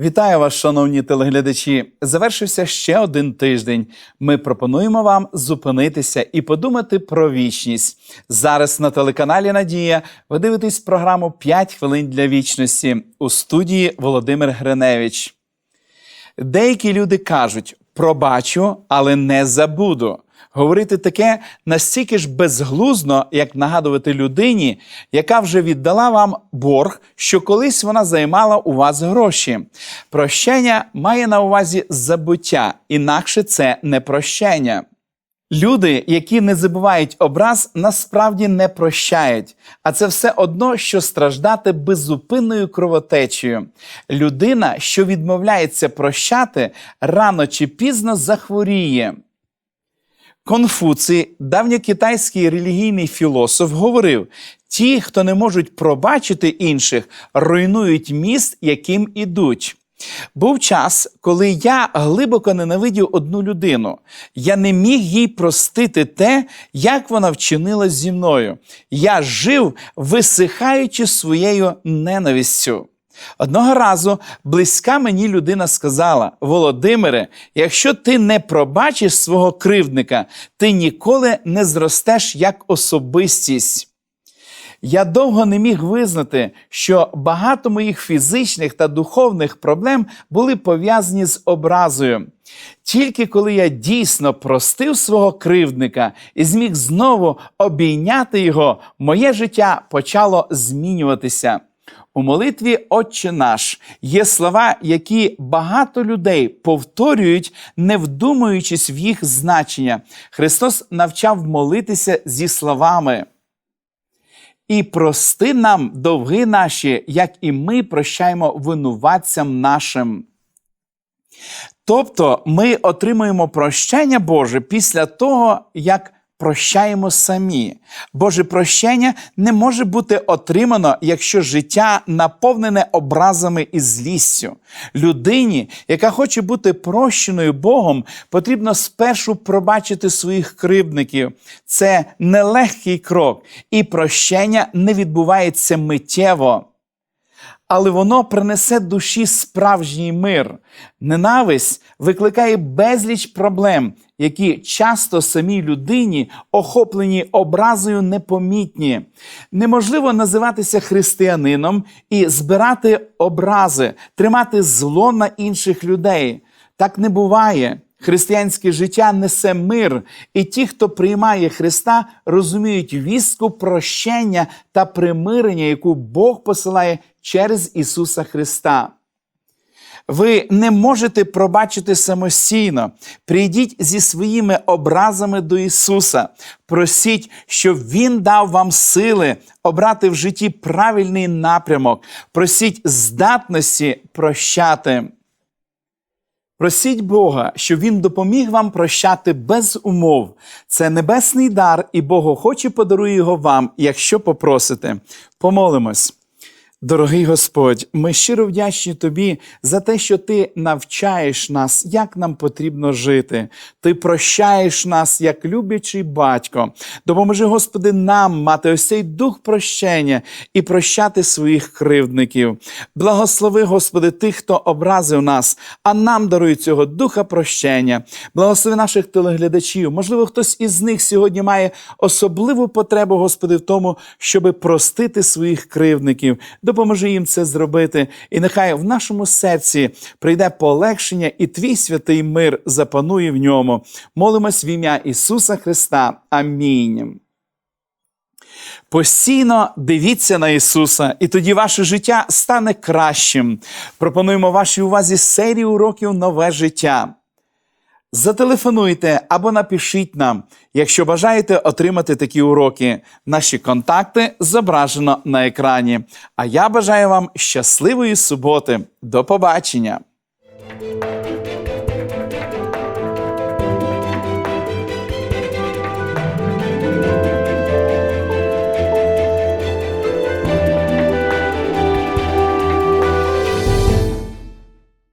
Вітаю вас, шановні телеглядачі. Завершився ще один тиждень. Ми пропонуємо вам зупинитися і подумати про вічність. Зараз на телеканалі Надія ви дивитесь програму «5 хвилин для вічності у студії Володимир Гриневич. Деякі люди кажуть: пробачу, але не забуду. Говорити таке настільки ж безглуздно, як нагадувати людині, яка вже віддала вам борг, що колись вона займала у вас гроші. Прощення має на увазі забуття, інакше це не прощення. Люди, які не забувають образ, насправді не прощають, а це все одно, що страждати беззупинною кровотечею. Людина, що відмовляється прощати, рано чи пізно захворіє. Конфуцій, давньокитайський релігійний філософ, говорив: ті, хто не можуть пробачити інших, руйнують міст, яким ідуть. Був час, коли я глибоко ненавидів одну людину. Я не міг їй простити те, як вона вчинила зі мною. Я жив, висихаючи своєю ненавистю. Одного разу близька мені людина сказала: Володимире, якщо ти не пробачиш свого кривдника, ти ніколи не зростеш як особистість. Я довго не міг визнати, що багато моїх фізичних та духовних проблем були пов'язані з образою. Тільки коли я дійсно простив свого кривдника і зміг знову обійняти його, моє життя почало змінюватися. У молитві Отче наш є слова, які багато людей повторюють, не вдумуючись в їх значення. Христос навчав молитися зі словами. І прости нам довги наші, як і ми прощаємо винуватцям нашим. Тобто ми отримуємо прощення Боже після того, як прощаємо самі. Боже прощення не може бути отримано, якщо життя наповнене образами і злістю. Людині, яка хоче бути прощеною Богом, потрібно спершу пробачити своїх кривдників. Це нелегкий крок, і прощення не відбувається миттєво. Але воно принесе душі справжній мир. Ненависть викликає безліч проблем, які часто самій людині, охоплені образою, непомітні. Неможливо називатися християнином і збирати образи, тримати зло на інших людей. Так не буває. Християнське життя несе мир, і ті, хто приймає Христа, розуміють вістку прощення та примирення, яку Бог посилає через Ісуса Христа. Ви не можете пробачити самостійно. Прийдіть зі своїми образами до Ісуса. Просіть, щоб Він дав вам сили обрати в житті правильний напрямок. Просіть здатності прощати. Просіть Бога, щоб Він допоміг вам прощати без умов. Це небесний дар, і Бог охоче подарує його вам, якщо попросите. Помолимось. Дорогий Господь, ми щиро вдячні Тобі за те, що Ти навчаєш нас, як нам потрібно жити. Ти прощаєш нас як люблячий батько. Допоможи, Господи, нам мати ось цей дух прощення і прощати своїх кривдників. Благослови, Господи, тих, хто образив нас, а нам даруй цього духа прощення. Благослови наших телеглядачів. Можливо, хтось із них сьогодні має особливу потребу, Господи, в тому, щоби простити своїх кривдників. Допоможи їм це зробити, і нехай в нашому серці прийде полегшення, і твій святий мир запанує в ньому. Молимось в ім'я Ісуса Христа. Амінь. Постійно дивіться на Ісуса, і тоді ваше життя стане кращим. Пропонуємо вашій увазі серію уроків Нове життя. Зателефонуйте або напишіть нам, якщо бажаєте отримати такі уроки. Наші контакти зображено на екрані. А я бажаю вам щасливої суботи. До побачення!